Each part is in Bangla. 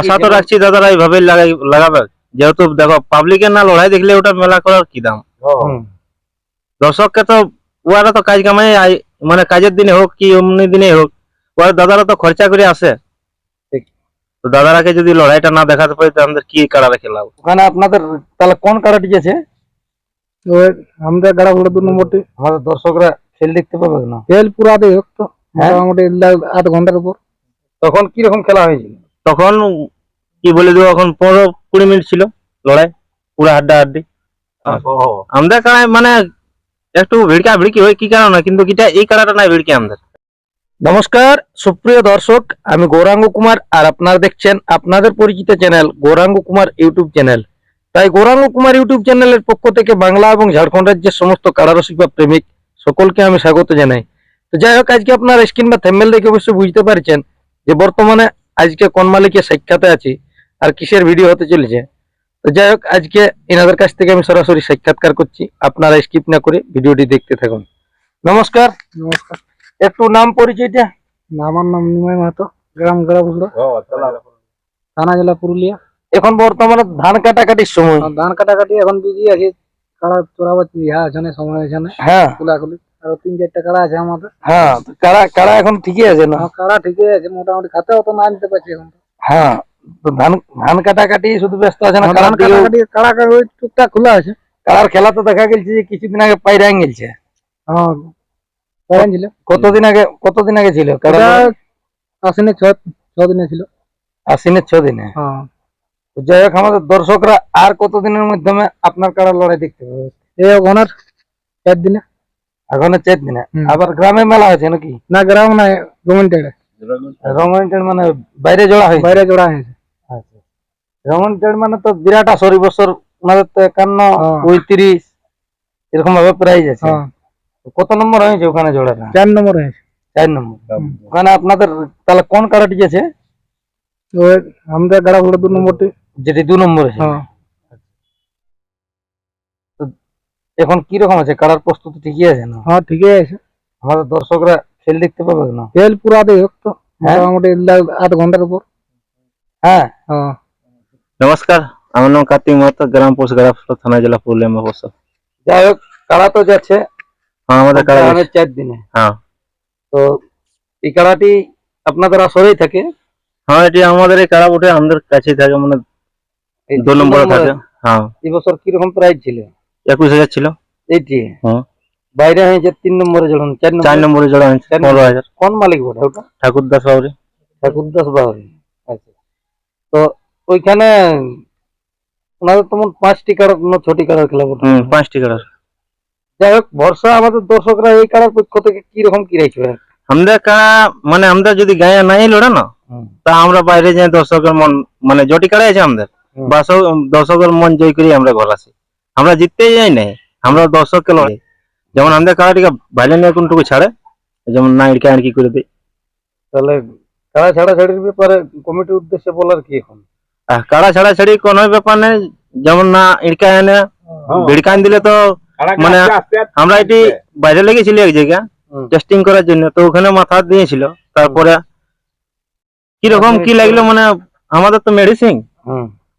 আশা তো রাখছি দাদারা এইভাবে লাগাবে। যেহেতু দেখো পাবলিকের না লড়াই দেখলে ওটা মেলা করার কি দাম? দর্শককে তো ওরা তো কাজ কামাই মানে কাজের দিনে হোক কি অমনি দিনে হোক ওরা দাদারা তো খরচা করে আসে। তো দাদারাকে যদি লড়াইটা না দেখাতে পারি তো আমাদের কি কাড়া রেখে লাভ ওখানে আপনাদের তাহলে কোন কারাটি আছে আমাদের গাড়া ঘোড়া দু নম্বরটি। আমাদের দর্শকরা খেল দেখতে পাবে না? তেল পুরা দেখ তো হ্যাঁ? মোটামুটি আধ ঘণ্টার উপর। তখন কি রকম খেলা হয়েছিল? তখন কি বলে দেবো এখন পনেরো কুড়ি মিনিট ছিল লড়াই পুরো হাড্ডা হাড্ডি। আমাদের কাড়ায় মানে একটু ভিড়কা ভিড়কি হয় কি কারণে? কিন্তু কিটা এই কাড়াটা নাই ভিড়কি আমাদের। নমস্কার সুপ্রিয় দর্শক আমি গৌরাঙ্গ কুমার আর আপনারা দেখছেন আপনাদের পরিচিত channel Gauranga Kumar YouTube channel. তাই গৌরাঙ্গ কুমার ইউটিউব চ্যানেলের পক্ষ থেকে বাংলা এবং ঝাড়খণ্ড রাজ্যের সমস্ত কারারসিক বা প্রেমিক সকলকে আমি স্বাগত জানাই। তো যাই হোক আজকে আপনার স্ক্রিন বা থ্যাম্বেল দেখে অবশ্যই বুঝতে পারছেন যে বর্তমানে আজকে কোন মালিকের সাক্ষাতে আছি আর কিসের ভিডিও হতে চলেছে? তো যাই হোক আজকে এনাদের কাছ থেকে আমি সরাসরি সাক্ষাৎকার করছি। আপনারা স্কিপ না করে ভিডিওটি দেখতে থাকুন। নমস্কার। নমস্কার। একটু নাম পরিচয়টা? আমার নাম নিমাই মাহাতো গ্রাম ঘোড়া থানা জেলা পুরুলিয়া। এখন বর্তমানে ধান কাটাকাটির সময়। ধান কাটাকাটি এখন বিজি আছে কাড়া চোরাবার ইহা আছে সময় আছে হ্যাঁ। কুলাকুলি আরও তিন চারটা কাড়া আছে আমাদের। হ্যাঁ তো কাড়া কাড়া এখন ঠিকই আছে না? কাড়া ঠিকই আছে মোটামুটি খাতে অত না নিতে পারছি এখন হ্যাঁ ধান ধান কাটাকাটি শুধু ব্যস্ত আছে না? ধান কাটাকাটি কাড়া কাড়া ওই টুকটাক খোলা আছে। কাড়ার খেলা তো দেখা গেছে যে কিছুদিন আগে পায়রা গেছে। হ্যাঁ পাইন ছিল। কতদিন আগে কতদিন আগে ছিল? কাড়া আসেনি ছ ছ দিনে ছিল। আশ্বিনের ছ দিনে? হ্যাঁ। যাই হোক আমাদের দর্শকরা আর কতদিনের মাধ্যমে আপনার কারা লড়াই দেখতে পাবে? এই ওনার চার দিনে এখন দিনে। হুম। আবার গ্রামে মেলা আছে নাকি? না গ্রাম না গভর্নমেন্টের রঙের মানে বাইরে জোড়া হয়েছে? বাইরে জোড়া হয়েছে। আচ্ছা। মানে তো বিরাট আসরি বছর ওনাদের তো একান্ন। পঁয়ত্রিশ এরকম ভাবে প্রাইজ আছে কত নম্বর হয়েছে ওখানে জোড়াটা? চার নম্বর হয়েছে। চার নম্বর। ওখানে আপনাদের তাহলে কোন কারাটি আছে? আমাদের গাড়া ঘোড়া দু নম্বরটি। যেটি দু নম্বর আছে হ্যাঁ এখন কি রকম আছে? কারার প্রস্তুতি ঠিকই আছে না? হ্যাঁ ঠিকই আছে। আমাদের দর্শকরা খেল দেখতে পাবে না? তেল পুরা দেখ তো হ্যাঁ? মোটামুটি আধ ঘণ্টার উপর। হ্যাঁ। হ্যাঁ। নমস্কার আমার নাম কার্তিক মাহাতো গ্রাম পোস্ট গ্রাফ থানা জেলা পুরুলিয়া মহস্য যাই হোক কারা তো যাচ্ছে। হ্যাঁ আমাদের গ্রামের চার দিনে। হ্যাঁ। তো এই কারাটি আপনাদের আসরেই থাকে? হ্যাঁ এটি আমাদের এই কারা উঠে আমাদের কাছেই থাকে মানে এই দু নম্বরে। থাকে। হ্যাঁ। এই বছর কীরকম প্রাইজ ছিল? একুশ হাজার ছিল। এইটি। হ্যাঁ। বাইরে হয়েছে তিন নম্বরে যখন চার চার নম্বরে জোড়া হয়েছে পনেরো হাজার। কোন মালিক বটে ওটা? ঠাকুর দাস ঠাকুরদাস বাউরি। আচ্ছা। তো ওইখানে ওনাদের তেমন পাঁচটি কারার না ছটি কারার খেলা বটে পাঁচটি কাড়া যাই হোক ভরসা আমাদের দর্শকরা এই কারার পক্ষ থেকে কি রকম কি রাখবে আমাদের কাড়া মানে আমরা যদি গায়ে নাই লড়ে না তা আমরা বাইরে যাই দর্শকের মন মানে জটি কাড়াই আছে আমাদের। দর্শকের মন জয় করি আমরা ঘর আসি আমরা জিততে যাই নাই আমরা দর্শককে লড়াই। যেমন আমাদের কাড়াটিকে বাইরে নিয়ে কোনটুকু ছাড়ে যেমন না ইড়কা ইড়কি করে দিই তাহলে কারা ছাড়া ছাড়ির ব্যাপারে কমিটির উদ্দেশ্যে বলার কি এখন? আর কাড়া ছাড়া ছাড়ি কোনো ব্যাপার নেই যেমন না ইড়কা এনে ভিড়কান দিলে তো মানে আমরা এটি বাইরে লেগেছিল এক জায়গায় হুম। টেস্টিং করার জন্য তো ওখানে মাথা দিয়েছিল তারপরে কীরকম কি লাগল মানে আমাদের তো মেডিসিন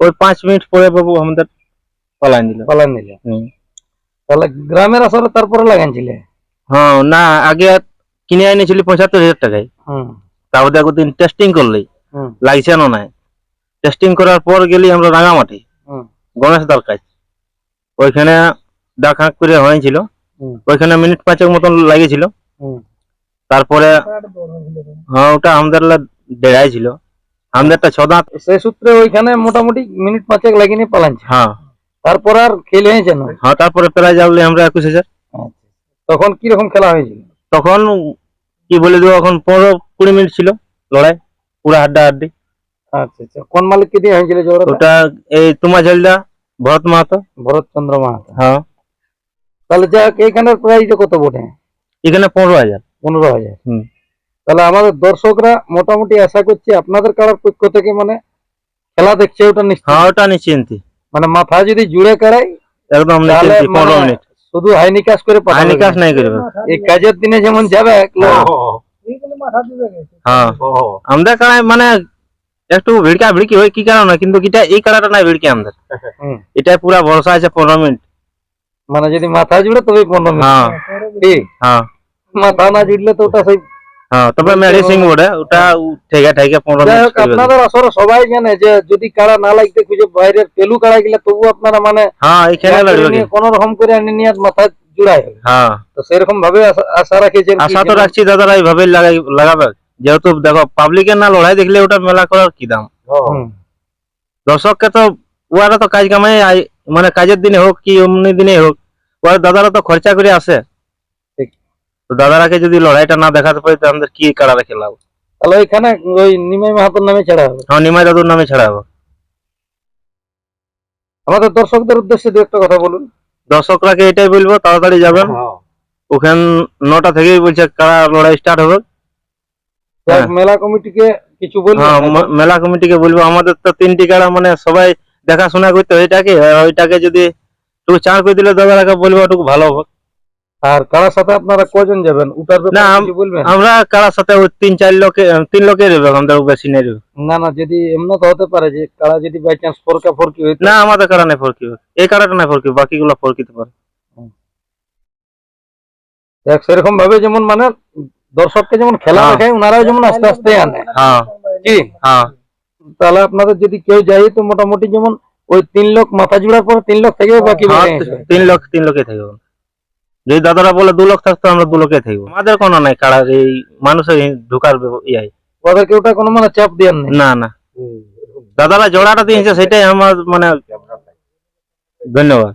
ওই পাঁচ মিনিট পরে বাবু আমাদের পালান দিল। পালান হুম। তাহলে গ্রামের আসলে তারপরে লাগানছিলে হ্যাঁ না আগে কিনে এনেছিল পঁচাত্তর হাজার টাকায়। তারপর দেখো দিন টেস্টিং করলি। লাগছে না নাই। টেস্টিং করার পর গেলি আমরা রাঙামাটি। গণেশ দার কাজ ওইখানে ডাক হাঁক করে হয়েছিল। ওইখানে মিনিট পাঁচেক মতন লাগেছিল হুম। তারপরে হ্যাঁ ওটা আমাদের দেড়াই ছিল আমাদেরটা ছদাঁত। সেই সূত্রে ওইখানে মোটামুটি মিনিট পাঁচেক লাগিয়ে পালানছে হ্যাঁ তারপর আর খেলে হয়েছে না। হ্যাঁ তারপরে প্রায় যাবলি আমরা একুশ হাজার। তখন কি রকম খেলা হয়েছিল? তখন কি বলে দেবো এখন পনেরো কুড়ি মিনিট ছিল লড়াই পুরো হাড্ডা হাড্ডি। আচ্ছা আচ্ছা। কোন মালিককে দিয়ে হয়েছিল ওটা এই তোমা ঝালদা ভরত মাহাতো। ভরত চন্দ্র মাহাতো। হ্যাঁ। তাহলে যাই হোক এইখানের প্রাইসটা কত বটে? এখানে পনেরো হাজার। পনেরো হাজার। হুম। তাহলে আমাদের দর্শকরা মোটামুটি আশা করছি আপনাদের কারার পক্ষ থেকে মানে খেলা দেখছে ওটা নিশ্চয় হ্যাঁ ওটা নিশ্চিন্তি। মানে মাথা যদি জুড়ে কাড়াই একদম পনেরো মানে মিনিট শুধু হাইনি কাজ করে হানি কাজ নাই করবে এই কাজের দিনে যেমন যাবে হ্যাঁ। হ্যাঁ। আমাদের কাড়ায় মানে একটু ভিড়কা ভিড়কি হয় কি কারণে কিন্তু এটা এই কাড়াটা নাই ভিড়কি আমাদের। এটা পুরা ভরসা আছে পনেরো মিনিট। মানে যদি মাথা জুড়ে তবে পনেরো মিনিট। হ্যাঁ। কি? হ্যাঁ। মাথা না জুড়লে তো ওটা সেই হ্যাঁ তবে মেডিসিন বলে ওটা ঠেকে ঠেকে পনেরো মিনিট আপনাদের আসলে সবাই জানে যে যদি কাড়া না লাগতে খুঁজে বাইরের পেলু কাড়া গেলে তবু আপনারা মানে হ্যাঁ এইখানে লড়বে কি? কোন রকম করে আনি নিয়ে মাথা জুড়াই হবে হ্যাঁ। তো সেরকম ভাবে আশা- রাখেছেন আশা তো রাখছি দাদারা এইভাবে লাগাই লাগাবে। যেহেতু দেখো পাবলিকের না লড়াই দেখলে ওটা মেলা করার কি দাম? হুম। দর্শককে তো ওরা তো কাজ কামাই মানে কাজের দিনে হোক কি অমনি দিনে হোক ওরা দাদারা তো খরচা করে আসে। তো দাদারাকে যদি লড়াইটা না দেখাতে পারি তো আমাদের কি কারা রেখে লাভ তাহলে ওইখানে ওই নিমাই মাহাতোর নামে ছাড়া হবে। হ্যাঁ নিমাই দাদুর নামে ছাড়া হবে। আমাদের দর্শকদের উদ্দেশ্যে দু একটা কথা বলুন। দর্শকরাকে এটাই বলব তাড়াতাড়ি যাবেন। ওখান নটা থেকেই বলছে কারা লড়াই স্টার্ট হবে। হ্যাঁ। মেলা কমিটিকে কিছু বলবেন হ্যাঁ মেলা কমিটিকে বলব। আমাদের তো তিনটি কারা মানে সবাই দেখাশোনা করতে হয় এটাকে। ওইটাকে যদি একটু চার করে দিলে দাদারাকে বলব একটু ভালো হবে। আর কারার সাথে আপনারা কজন যাবেন? উটার না, কিছু বলবেন? আমরা কারার সাথে ওই তিন চার লোকে তিন লোকে রইবে আমাদের বেশি নেই রইবে। না না যদি এমন তো হতে পারে যে কারা যদি বাই চান্স ফরকা ফরকি হইতো। না আমাদের কারা নাই ফরকি। এই কারাটা নাই ফরকি বাকিগুলো ফরকিতে পারে। যাক, সেরকম ভাবে যেমন মানে দর্শককে যেমন খেলা হ্যাঁ। দেখায় ওনারাও যেমন আস্তে আস্তে আনে। হ্যাঁ। কি? হ্যাঁ। তাহলে আপনাদের যদি কেউ যায় তো মোটামুটি যেমন ওই তিন লোক মাথা জুড়ার পর তিন লোক থেকে বাকি হ্যাঁ। তিন লোক তিন লোকে থাকবে। যদি দাদারা বলে দু লোক থাকতো আমরা দু লোকে থাকব। আমাদের কোনো নাই কারার এই মানুষের ঢুকার ব্যাপ- ইয়ে ওদেরকে ওটা কোনো মানে চাপ নেই। না না। দাদারা জোড়াটা দিয়েছে সেটাই আমার মানে ধন্যবাদ।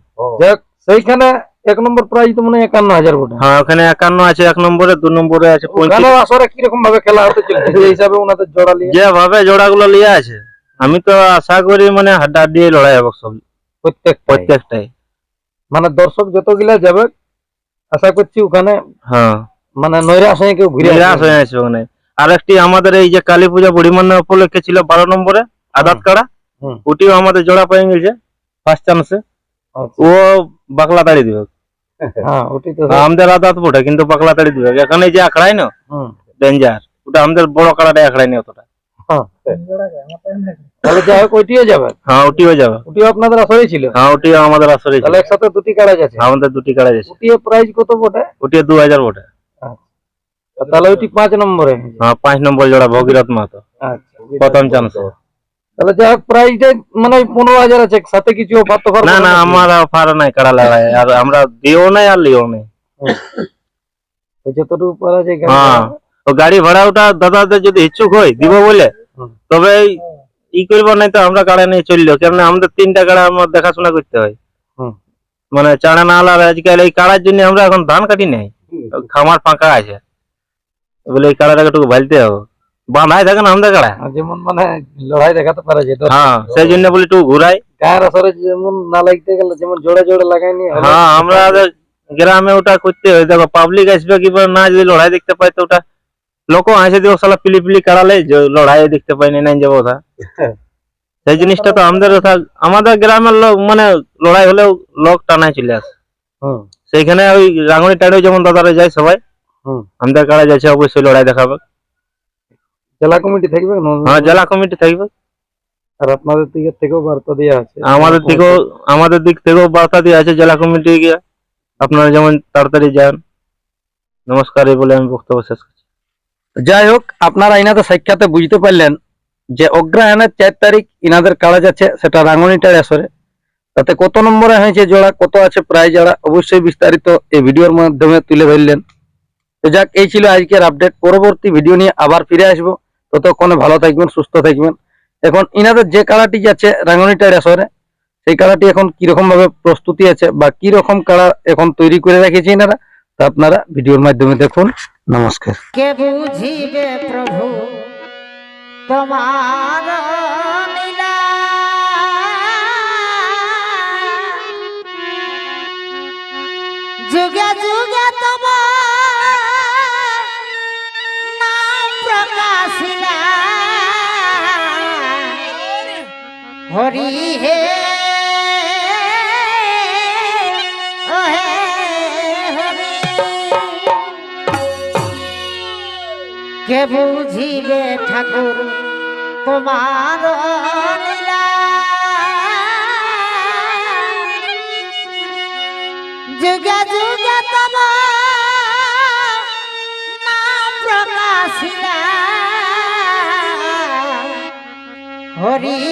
সেইখানে এক নম্বর প্রাইজ তো মনে হয় একান্ন হাজার হ্যাঁ ওখানে একান্ন আছে এক নম্বরে দু নম্বরে আছে আসরে কীরকম ভাবে খেলা হতে চলছে সেই হিসাবে ওনাদের জোড়া নিয়ে। যেভাবে জোড়াগুলো লিয়ে আছে আমি তো আশা করি মানে হাড্ডা দিয়ে লড়াই হবে সব। প্রত্যেক প্রত্যেকটাই। মানে দর্শক যতগুলা যাবে আশা করছি ওখানে হ্যাঁ। মানে নৈরাশ হয়ে কেউ ঘুরে আসবে। আছে ওখানে। আর একটি আমাদের এই যে কালী পূজা বুড়িমান্না উপলক্ষে ছিল বারো নম্বরে আদাত কাড়া। ওটিও আমাদের জোড়া পেয়ে গেছে ফার্স্ট চান্সে আচ্ছা। ও বাকলা তাড়ি দিবে। হ্যাঁ আমাদের আদাত বটে কিন্তু বাকলা তাড়ি দিবে। এখানে যে আখড়াই না ডেঞ্জার ওটা আমাদের বড় কাড়াটাই আখড়াই নেই অতটা। তাহলে যাই হোক ওইটিও যাবে। হ্যাঁ ওটিও যাবে। ওটিও আপনাদের আসরেই ছিল। হ্যাঁ ওটিও আমাদের আসরে তাহলে একসাথে দুটি কারাজ আছে? আমাদের দুটি ওটিও প্রাইজ কত বটে? ওটিও দু হাজার বটে। তাহলে ওইটি পাঁচ নম্বরে। হ্যাঁ পাঁচ নম্বর জোড়া ভগীরথ মাহাতো। আচ্ছা। প্রথম চান্স তাহলে যাই হোক মানে পনেরো হাজার আছে সাথে কিছু অফার তো না না আমার ফার নাই কাড়া লড়াই আর আমরা দিও নাই আর লিও নাই। যতটুকু পারা যায় হ্যাঁ। তো গাড়ি ভাড়া ওটা দাদাদের যদি ইচ্ছুক হয় দিব বলে তবে ই করব নাই তো আমরা গাড়ি নিয়ে চলল কেন আমাদের তিনটা গাড়ি আমার দেখাশোনা করতে হয়। মানে চাড়া না আলার আজকাল এই কাড়ার জন্য আমরা এখন ধান কাটি নাই খামার ফাঁকা আছে। বলে এই কাড়াটাকে একটু ভালতে হবে। বাঁধাই থাকে না আমাদের কাড়া যেমন মানে লড়াই দেখাতে পারে যেটা হ্যাঁ সেই জন্য বলি একটু ঘুরাই। গায়ের আসরে যেমন না লাগতে গেলে যেমন জোড়ে জোড়ে লাগাইনি হ্যাঁ আমরা গ্রামে ওটা করতে হয়। দেখো পাবলিক আসবে কি না যদি লড়াই দেখতে পাই তো ওটা লোক আসে দিব সালা পিলি পিলি কাড়ালে লড়াই দেখতে পাইনি নাই যাব ওটা সেই জিনিসটা তো আমাদের আমাদের গ্রামের লোক মানে লড়াই হলেও লোক টানায় চলে আসে। সেইখানে ওই রাঙড়ি টাড়েও যেমন দাদারা যায় সবাই হুম। আমাদের কাড়া যাচ্ছে অবশ্যই লড়াই দেখাবে। জেলা কমিটি থাকবে হ্যাঁ জেলা কমিটি থাকবে। আর আপনাদের দিকের থেকেও বার্তা দেওয়া আছে। আমাদের দিকেও আমাদের দিক থেকেও বার্তা দিয়ে আছে জেলা কমিটি গিয়ে। আপনারা যেমন তাড়াতাড়ি যান। নমস্কার এই বলে আমি বক্তব্য শেষ করছি। যাই হোক আপনারা ইনাদের সাক্ষাতে বুঝতে পারলেন যে অগ্রহায়ণের চার তারিখ ইনাদের কাড়া আছে, সেটা রাঙ্গনিটার আসরে তাতে কত নম্বরে হয়েছে জোড়া, কত আছে প্রায় জোড়া, অবশ্যই বিস্তারিত এই ভিডিওর মাধ্যমে তুলে ধরলেন। তো যাক, এই ছিল আজকের আপডেট পরবর্তী ভিডিও নিয়ে আবার ফিরে আসব। ততক্ষণে ভালো থাকবেন, সুস্থ থাকবেন। এখন ইনাদের যে কাড়াটি যাচ্ছে রাঙ্গনিটার আসরে সেই কাড়াটি এখন কীরকম ভাবে প্রস্তুতি আছে বা কি রকম কাড়া এখন তৈরি করে রেখেছে ইনারা, তা আপনারা ভিডিওর মাধ্যমে দেখুন। নমস্কার। কে বুঝিবে প্রভু তোমার যুগে যুগে তোমার প্রকাশিলা হরি হে কে বুঝিবে ঠাকুর তোমার যুগে যুগে তোমার হরি